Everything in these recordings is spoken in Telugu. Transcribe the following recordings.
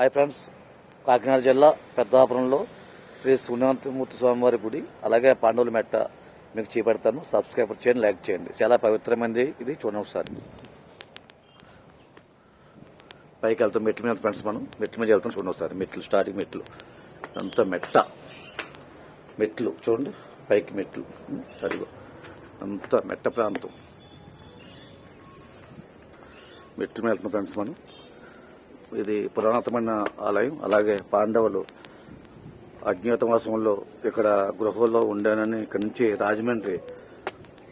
హాయ్ ఫ్రెండ్స్ కాకినాడ జిల్లా పెద్దాపురంలో శ్రీ సూర్యనాథమూర్తి స్వామివారి గుడి అలాగే పాండవుల మెట్ట మీకు చేపెడతాను. సబ్స్క్రైబ్ చేయండి లైక్ చేయండి. చాలా పవిత్రమైనది ఇది చూడండి ఒకసారి. పైకి వెళ్తాం మెట్ల మీద ఫ్రెండ్స్ మనం. మెట్ల మీద వెళ్తాం చూడండి ఒకసారి. మెట్లు స్టార్టింగ్ మెట్లు. అంత మెట్ట. మెట్లు చూడండి. పైకి మెట్లు. అదిగో. అంత మెట్ట ప్రాంతం. మెట్ల మీద వెళ్తున్నాం ఫ్రెండ్స్ మనం. ఇది పురాణతమైన ఆలయం. అలాగే పాండవులు అజ్ఞాతవాసంలో ఇక్కడ గృహంలో ఉండానని ఇక్కడ నుంచి రాజమండ్రి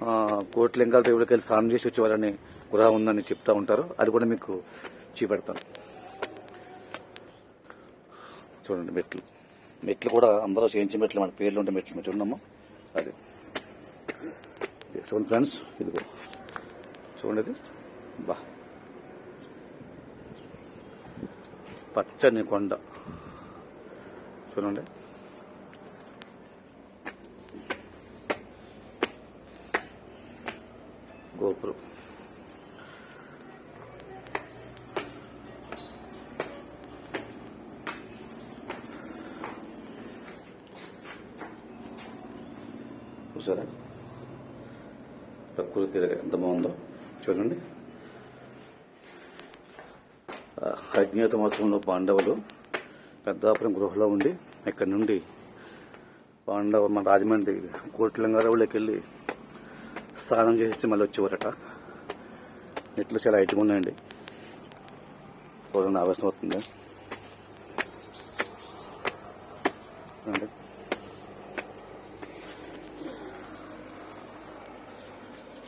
ఆ, కోట్లింగాల దేవుడికి వెళ్ళి స్నానం చేసి వచ్చేవారని గృహ ఉందని చెప్తా ఉంటారు. అది కూడా మీకు చూపెడతాను. చూడండి మెట్లు. మెట్లు కూడా అందరూ చేయించిన మెట్లు మన పేర్లు ఉండే మెట్లు. చూడమ్మా. అది. చూడండి ఫ్రెండ్స్ ఇదిగో. చూడండి బా. పచ్చని కొండ. చూడండి. గోపురం. చూసారా? ప్రకృతి ఎంత బాగుందో. చూడండి. అజ్ఞాతమాసంలో పాండవులు పెద్దాపురం గృహలో ఉండి ఇక్కడ నుండి పాండవ మన రాజమండ్రి కోట్లంగారావులోకి వెళ్ళి స్నానం చేసి మళ్ళీ వచ్చేవారట. ఇట్లు చాలా హైట్గా ఉన్నాయండి. చూడండి ఆవేశం అవుతుంది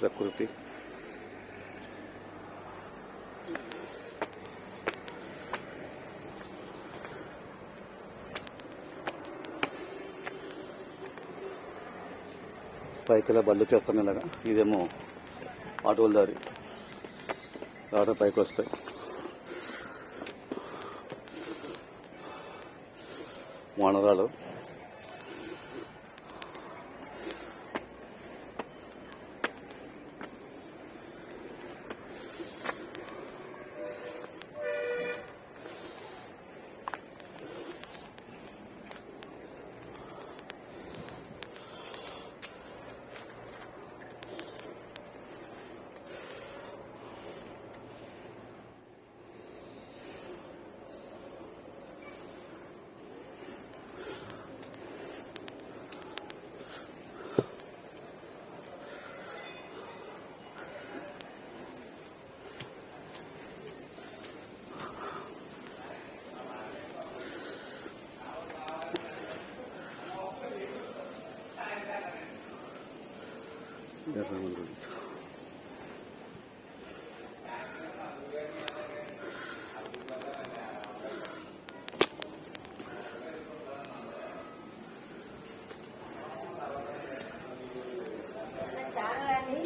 ప్రకృతి. పైకిలా బళ్ళు చేస్తాను ఇలాగా. ఇదేమో ఆటోల దారి. ఆటో పైకి వస్తాయి. వానరాలు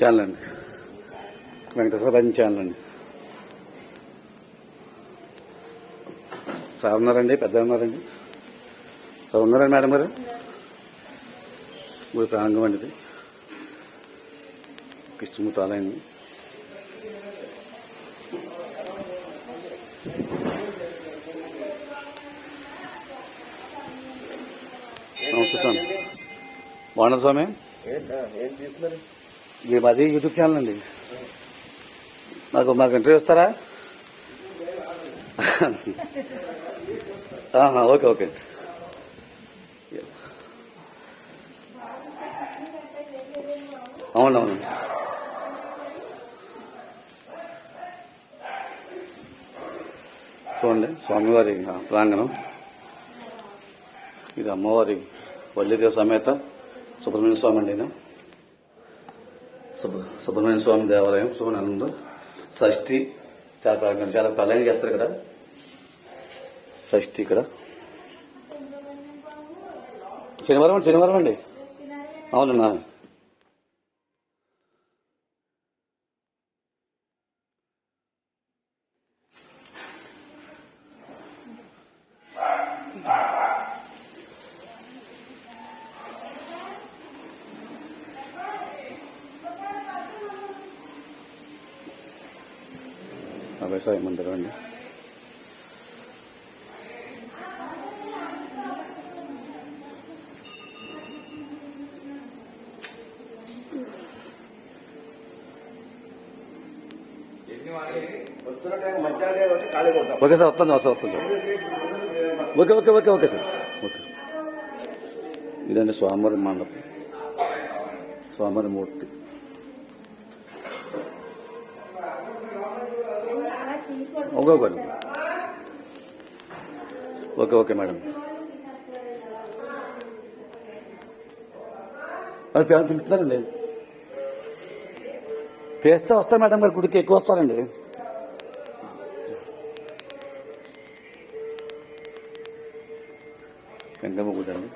ఛానల్ అండి. వెంకటేశ్వర ఛానల్ అండి. సార్ ఉన్నారండి? పెద్ద ఉన్నారండి? సార్ ఉన్నారండి మేడం గారు? గుడి ప్రాంగం అండి కృష్ణమూర్తి ఆలయం నమస్తే స్వామి బాగున్నారు స్వామి? ఇది మాది యూట్యూబ్ ఛానల్ అండి. నాకు మాకు ఇంటర్వ్యూ ఇస్తారా ఓకే ఓకే. అవునవును చూడండి స్వామివారి ప్రాంగణం. ఇది అమ్మవారి వల్లిదేవ సమేత సుబ్రహ్మణ్య స్వామి అండి నేను సుబ్రహ్మణ్య స్వామి దేవాలయం సుబ్రహ్మణ్యం షష్ఠి చాలా ప్రాంగణం చాలా ప్రళయం చేస్తారు ఇక్కడ? షష్ఠి ఇక్కడ. శనివారం అండి శనివారం అండి? అవునన్నా. వ్యవసాయ మందిరం అండి? ఓకే సార్ వస్తుంది వస్తుంది వస్తుంది. Okay okay okay okay sir. Okay. ఇదండి స్వామివారి మండపం. స్వామివారి మూర్తి. Okay okay okay madam. మరి పేరు పిలుస్తున్నారండి? తెస్తే వస్తారు మేడం గారు గుడికి ఎక్కువ వస్తారండి. వెంకమ్మ గుడి అండి.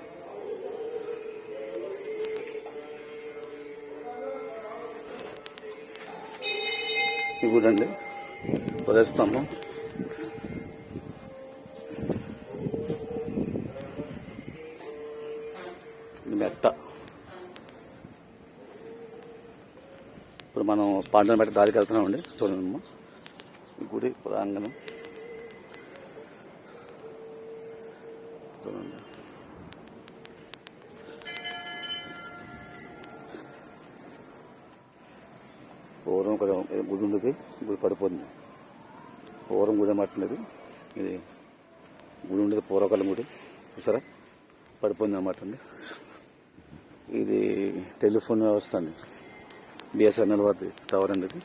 ఈ గుడి అండి వదిలేస్తాము. మెట్ట. ఇప్పుడు మనం పాండవ మెట్ట దారికి వెళ్తున్నామండి. చూడండి గుడి ప్రాంగణం. పూర్వం కూడా గుడి ఉండేది గుడి పడిపోతుంది. ఓరం గుడి అన్నమాట ఇది గుడి ఉండేది పూర్వకాలం గుడి. చూసారా? పడిపోయింది అన్నమాట అండి. ఇది టెలిఫోన్ వ్యవస్థ అండి. బిఎస్ఎన్ఎల్ వారి టవర్ అండి ఇది.